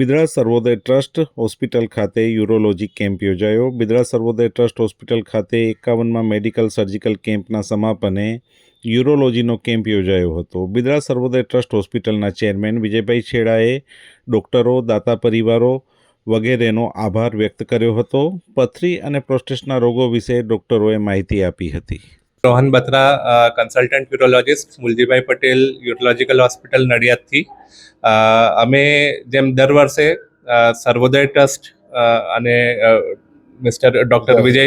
Bidada Sarvodaya trust hospital ખાતે urology camp યોજાયો. Bidra Sarvodaya trust hospital ખાતે એકાવનમાં મેડિકલ સર્જિકલ કેમ્પના સમાપને યુરોલોજીનો કેમ્પ યોજાયો હતો. બિદરા સર્વોદય ટ્રસ્ટ હોસ્પિટલના ચેરમેન વિજયભાઈ છેડાએ ડોક્ટરો, દાતા પરિવારો વગેરેનો આભાર વ્યક્ત કર્યો હતો. પથરી અને પ્રોસ્ટેટના રોગો વિશે ડોક્ટરોએ માહિતી આપી હતી. Rohan Batra consultant urologist Muljibhai Patel urological hospital નડિયાદથી. અમે જેમ દર વર્ષે સર્વોદય ટ્રસ્ટ અને mister doctor Vijay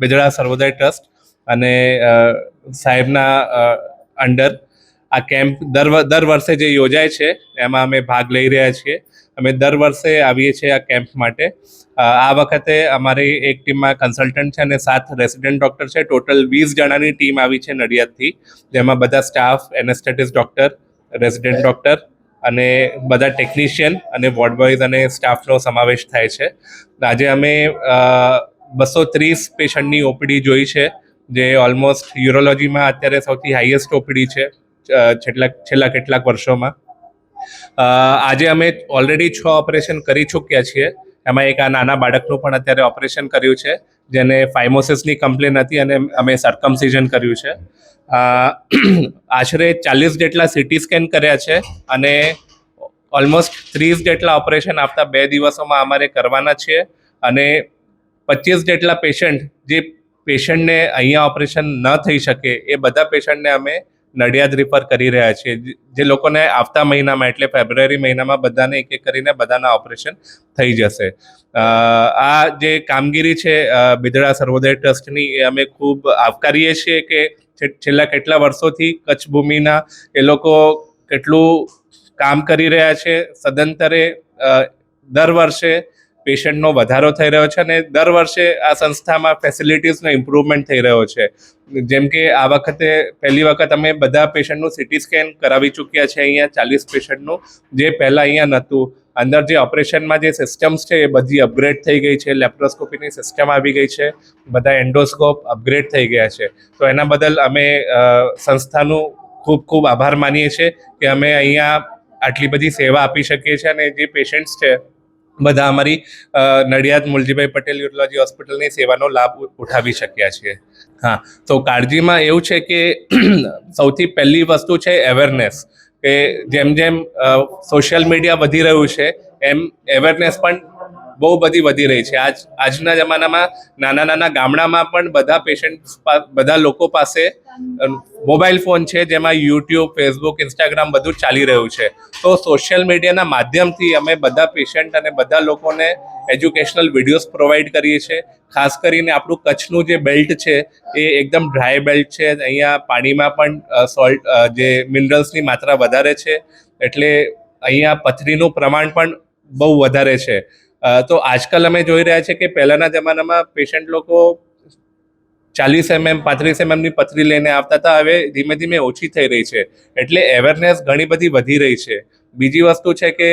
Bidada Sarvodaya trust અને સાહેબના અંડર આ કેમ્પ દર દર વર્ષે જે યોજાય છે એમાં અમે ભાગ લઈ રહ્યા છીએ. અમે દર વર્ષે આવીએ છીએ આ કેમ્પ માટે. આ વખતે અમારી એક ટીમમાં કન્સલ્ટન્ટ છે અને સાત રેસિડેન્ટ ડૉક્ટર છે. ટોટલ વીસ જણાની ટીમ આવી છે નડિયાદથી, જેમાં બધા staff anaesthetist doctor resident doctor અને બધા ટેકનિશિયન અને વોર્ડ બોયઝ અને સ્ટાફનો સમાવેશ થાય છે. આજે અમે બસો ત્રીસ પેશન્ટની ઓપીડી જોઈ છે, જે ઓલમોસ્ટ યુરોલોજીમાં અત્યારે સૌથી હાઈએસ્ટ ઓપીડી છે છેલ્લા છેલ્લા કેટલાક વર્ષોમાં. આજે અમે ઓલરેડી છ ઓપરેશન કરી ચૂક્યા છીએ. એમાં એક આ નાના બાળકનું પણ અત્યારે ઓપરેશન કર્યું છે, જેને ફાઇમોસિસની કમ્પ્લેન હતી અને અમે સર્કમસિઝન કર્યું છે. આશરે ચાલીસ જેટલા સિટી સ્કેન કર્યા છે અને ઓલમોસ્ટ ત્રીસ જેટલા ઓપરેશન આવતા બે દિવસોમાં અમારે કરવાના છે અને પચીસ જેટલા પેશન્ટ જે પેશન્ટને અહીંયા ઓપરેશન ન થઈ શકે એ બધા પેશન્ટને અમે નડિયાદ રિફર કરી રહ્યા છીએ જે- લોકોને આવતા મહિનામાં એટલે ફેબ્રુઆરી મહિનામાં બધાને એક એક કરીને બધાના ઓપરેશન થઈ જશે. આ જે કામગીરી છે બિદડા સર્વોદય ટ્રસ્ટની, એ અમે ખૂબ આવકારીએ છીએ કે છેલ્લા કેટલા વર્ષોથી કચ્છ ભૂમિના એ લોકો કેટલું કામ કરી રહ્યા છે. સદંતરે દર વર્ષે પેશન્ટનો વધારો થઈ રહ્યો છે અને દર વર્ષે આ સંસ્થામાં ફેસિલિટીઝનો ઇમ્પ્રુવમેન્ટ થઈ રહ્યો છે. જેમ કે આ વખતે, પહેલી વખત અમે બધા પેશન્ટનું સિટી સ્કેન કરાવી ચૂક્યા છે અહીંયા ચાલીસ પેશન્ટનું, જે પહેલાં અહીંયા નહોતું. અંદર જે ઓપરેશનમાં જે સિસ્ટમ્સ છે એ બધી અપગ્રેડ થઈ ગઈ છે, લેપ્રોસ્કોપીની સિસ્ટમ આવી ગઈ છે, બધા એન્ડોસ્કોપ અપગ્રેડ થઈ ગયા છે. તો એના બદલ અમે સંસ્થાનું ખૂબ ખૂબ આભાર માનીએ છીએ કે અમે અહીંયા આટલી બધી સેવા આપી શકીએ છીએ અને જે પેશન્ટ્સ છે બધા અમારી નડિયાદ મુલજીભાઈ પટેલ યુરોલોજી હોસ્પિટલની સેવાનો લાભ ઉઠાવી શક્યા છીએ. હા, તો કાળજીમાં એવું છે કે સૌથી પહેલી વસ્તુ છે અવેરનેસ કે જેમ જેમ સોશિયલ મીડિયા વધી રહ્યું છે, એમ અવેરનેસ પણ બહુ બધી વધી રહી છે. આજ, આજના જમાનામાં નાના નાના ગામડામાં પણ બધા પેશન્ટ બધા લોકો પાસે મોબાઈલ ફોન છે, જેમાં યુટ્યુબ ફેસબુક ઇન્સ્ટાગ્રામ બધું ચાલી રહ્યું છે. તો સોશિયલ મીડિયાના માધ્યમથી અમે બધા પેશન્ટ અને બધા લોકોને એજ્યુકેશનલ વિડીયોઝ પ્રોવાઈડ કરીએ છીએ. ખાસ કરીને આપણું કચ્છનું જે બેલ્ટ છે, એ એકદમ ડ્રાય બેલ્ટ છે. અહીંયા પાણીમાં પણ સોલ્ટ જે મિનરલ્સની માત્રા વધારે છે. એટલે અહીંયા પથરીનું પ્રમાણ પણ બહુ વધારે છે. તો આજકાલ અમે જોઈ રહ્યા છીએ કે પહેલાંના જમાનામાં પેશન્ટ લોકો ચાલીસ એમએમ પાંત્રીસ એમએમની પથરી લઈને આવતા હતા. હવે ધીમે ધીમે ઓછી થઈ રહી છે. એટલે અવેરનેસ ઘણી બધી વધી રહી છે. બીજી વસ્તુ છે કે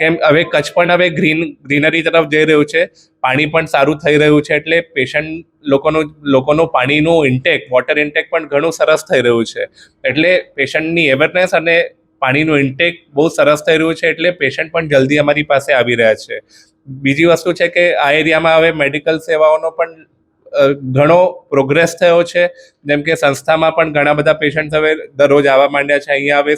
કેમ, હવે કચ્છ પણ હવે ગ્રીન ગ્રીનરી તરફ જઈ રહ્યું છે. પાણી પણ સારું થઈ રહ્યું છે. એટલે પેશન્ટ લોકોનું લોકોનું પાણીનું ઇન્ટેક વોટર ઇન્ટેક પણ ઘણું સરસ થઈ રહ્યું છે. એટલે પેશન્ટની અવેરનેસ અને પાણીનું ઇન્ટેક બહુ સરસ થઈ રહ્યું છે એટલે પેશન્ટ પણ જલ્દી અમારી પાસે આવી રહ્યા છે. બીજી વસ્તુ છે કે આ એરિયામાં હવે મેડિકલ સેવાઓનો પણ ઘણો પ્રોગ્રેસ થયો છે. જેમ કે સંસ્થામાં પણ ઘણા બધા પેશન્ટ હવે દરરોજ આવવા માંડ્યા છે. અહીંયા હવે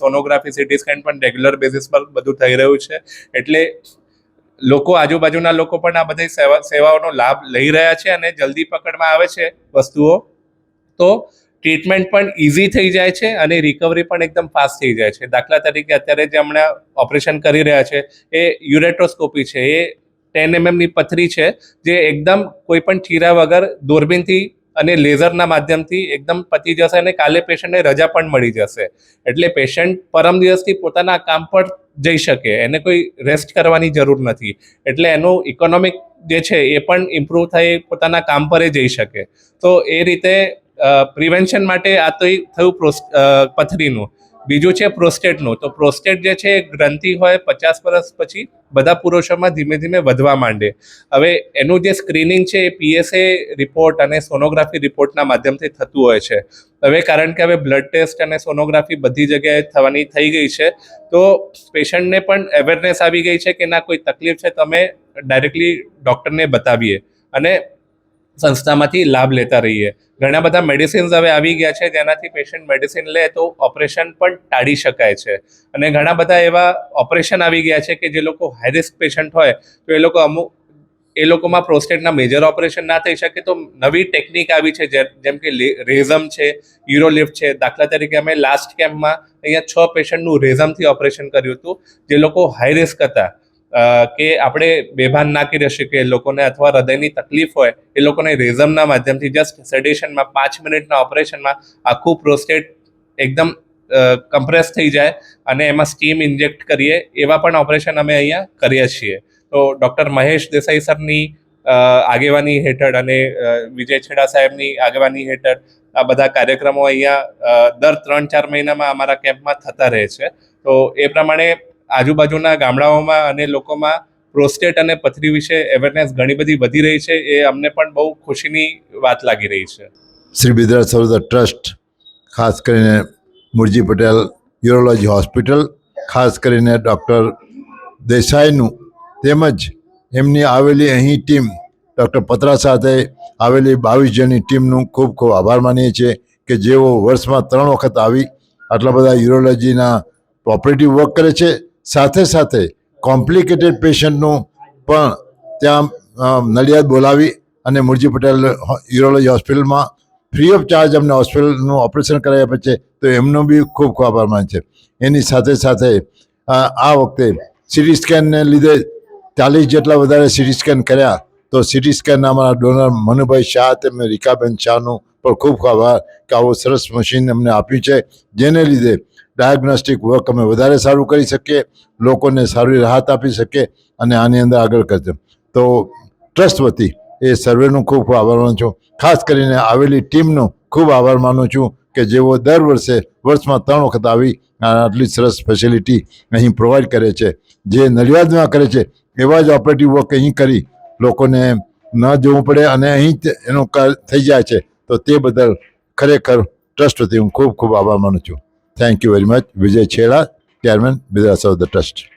સોનોગ્રાફી સિટી સ્કેન પણ રેગ્યુલર બેસિસ પર બધું થઈ રહ્યું છે. એટલે લોકો આજુબાજુના લોકો પણ આ બધી સેવા, સેવાઓનો લાભ લઈ રહ્યા છે અને જલ્દી પકડમાં આવે છે વસ્તુઓ. તો ટ્રીટમેન્ટ પણ ઇઝી થઈ જાય છે અને રિકવરી પણ એકદમ ફાસ્ટ થઈ જાય છે. દાખલા તરીકે અત્યારે જે હમણાં ઓપરેશન કરી રહ્યા છે, એ યુરેટ્રોસ્કોપી છે. એ ટેન એમએમની પથરી છે, જે એકદમ કોઈ પણ ચીરા વગર દૂરબીનથી અને લેઝરના માધ્યમથી એકદમ પતી જશે અને કાલે પેશન્ટને રજા પણ મળી જશે. એટલે પેશન્ટ પરમ દિવસથી પોતાના કામ પર જઈ શકે, એને કોઈ રેસ્ટ કરવાની જરૂર નથી. એટલે એનું ઇકોનોમિક જે છે એ પણ ઇમ્પ્રૂવ થઈ પોતાના કામ પર જઈ શકે. તો એ રીતે પ્રિવેન્શન માટે આ તો થયું પથરીનું. બીજું છે પ્રોસ્ટેટનું તો પ્રોસ્ટેટ જે છે ગ્રંથિ હોય પચાસ વર્ષ પછી બધા પુરુષોમાં ધીમે ધીમે વધવા માંડે. હવે એનું જે સ્ક્રીનિંગ છે એ પીએસએ રિપોર્ટ અને સોનોગ્રાફી રિપોર્ટના માધ્યમથી થતું હોય છે. હવે કારણ કે હવે બ્લડ ટેસ્ટ અને સોનોગ્રાફી બધી જગ્યાએ થવાની થઈ ગઈ છે, તો પેશન્ટને પણ અવેરનેસ આવી ગઈ છે કે ના કોઈ તકલીફ છે, તો અમે ડાયરેક્ટલી ડૉક્ટરને બતાવીએ. અને સંસ્થામાંથી લાભ લેતા રહીએ. ઘણા બધા મેડિસિન્સ હવે આવી ગયા છે, જેનાથી પેશન્ટ મેડિસિન લે તો ઓપરેશન પણ ટાળી શકાય છે. અને ઘણા બધા એવા ઓપરેશન આવી ગયા છે કે જે લોકો હાઈ રિસ્ક પેશન્ટ હોય, તો એ લોકો અમુક, એ લોકોમાં પ્રોસ્ટેટના મેજર ઓપરેશન ના થઈ શકે તો નવી ટેકનિક આવી છે જેમ કે રેઝમ છે યુરોલિફ્ટ છે. દાખલા તરીકે અમે લાસ્ટ કેમ્પમાં અહીંયા છ પેશન્ટનું રેઝમથી ઓપરેશન કર્યું હતું, જે લોકો હાઈ રિસ્ક હતા. કે આપણે બેભાન ના કરી શકીએ લોકોને અથવા હૃદયની તકલીફ હોય, એ લોકોને રેઝમના માધ્યમથી જસ્ટ સેડેશનમાં પાંચ મિનિટના ઓપરેશનમાં આખું પ્રોસ્ટેટ એકદમ કમ્પ્રેસ થઈ જાય અને એમાં સ્ટીમ ઇન્જેક્ટ કરીએ, એવા પણ ઓપરેશન અમે અહીંયા કરીએ છીએ. તો ડૉક્ટર મહેશ દેસાઈ સરની આગેવાની હેઠળ અને વિજય છેડા સાહેબની આગેવાની હેઠળ આ બધા કાર્યક્રમો અહીંયા દર ત્રણ ચાર મહિનામાં અમારા કેમ્પમાં થતા રહે છે. તો એ પ્રમાણે આજુબાજુના ગામડાઓમાં અને લોકોમાં પ્રોસ્ટેટ અને પથરી વિશે અવેરનેસ ઘણી બધી વધી રહી છે, એ અમને પણ બહુ ખુશીની વાત લાગી રહી છે. શ્રી બિદ્રા સરોદર ટ્રસ્ટ, ખાસ કરીને મુરજી પટેલ યુરોલોજી હોસ્પિટલ ખાસ કરીને ડૉક્ટર દેસાઈનું તેમજ એમની આવેલી અહીં ટીમ ડૉક્ટર પત્રા સાથે આવેલી બાવીસ જણની ટીમનું ખૂબ ખૂબ આભાર માનીએ છીએ કે જેઓ વર્ષમાં ત્રણ વખત આવી આટલા બધા યુરોલોજીના ઓપરેટિવ વર્ક કરે છે. સાથે સાથે કોમ્પ્લિકેટેડ પેશન્ટનું પણ ત્યાં નડિયાદ બોલાવી અને મુરજી પટેલ યુરોલોજી હોસ્પિટલમાં ફ્રી ઓફ ચાર્જ અમને હોસ્પિટલનું ઓપરેશન કરાવ્યા પછી તો એમનો બી ખૂબ ખૂબ આભાર માન છે. એની સાથે સાથે આ વખતે સિટી સ્કેનને લીધે ચાલીસ જેટલા વધારે સિટી સ્કેન કર્યા તો સિટી સ્કેનના અમારા ડોનર મનુભાઈ શાહ તેમને રીકાબેન શાહનું પણ ખૂબ આભાર કે આવું સરસ મશીન અમને આપ્યું છે, જેને લીધે ડાયગ્નોસ્ટિક વર્ક અમે વધારે સારું કરી શકીએ, લોકોને સારી રાહત આપી શકીએ અને આની અંદર આગળ કરજો તો ટ્રસ્ટ વતી એ સર્વેનું ખૂબ આભાર માનું છું. ખાસ કરીને આવેલી ટીમનો ખૂબ આભાર માનું છું કે જેઓ દર વર્ષે વર્ષમાં ત્રણ વખત આવી આટલી સરસ ફેસિલિટી અહીં પ્રોવાઈડ કરે છે. જે નડિયાદમાં કરે છે, એવા જ ઓપરેટિવ વર્ક અહીં કરી લોકોને ન જવું પડે અને અહીં એનું થઈ જાય છે. તો તે બદલ ખરેખર ટ્રસ્ટ વતી હું ખૂબ ખૂબ આભાર માનું છું. Thank you very much Vijay Chheda chairman Bidada the trust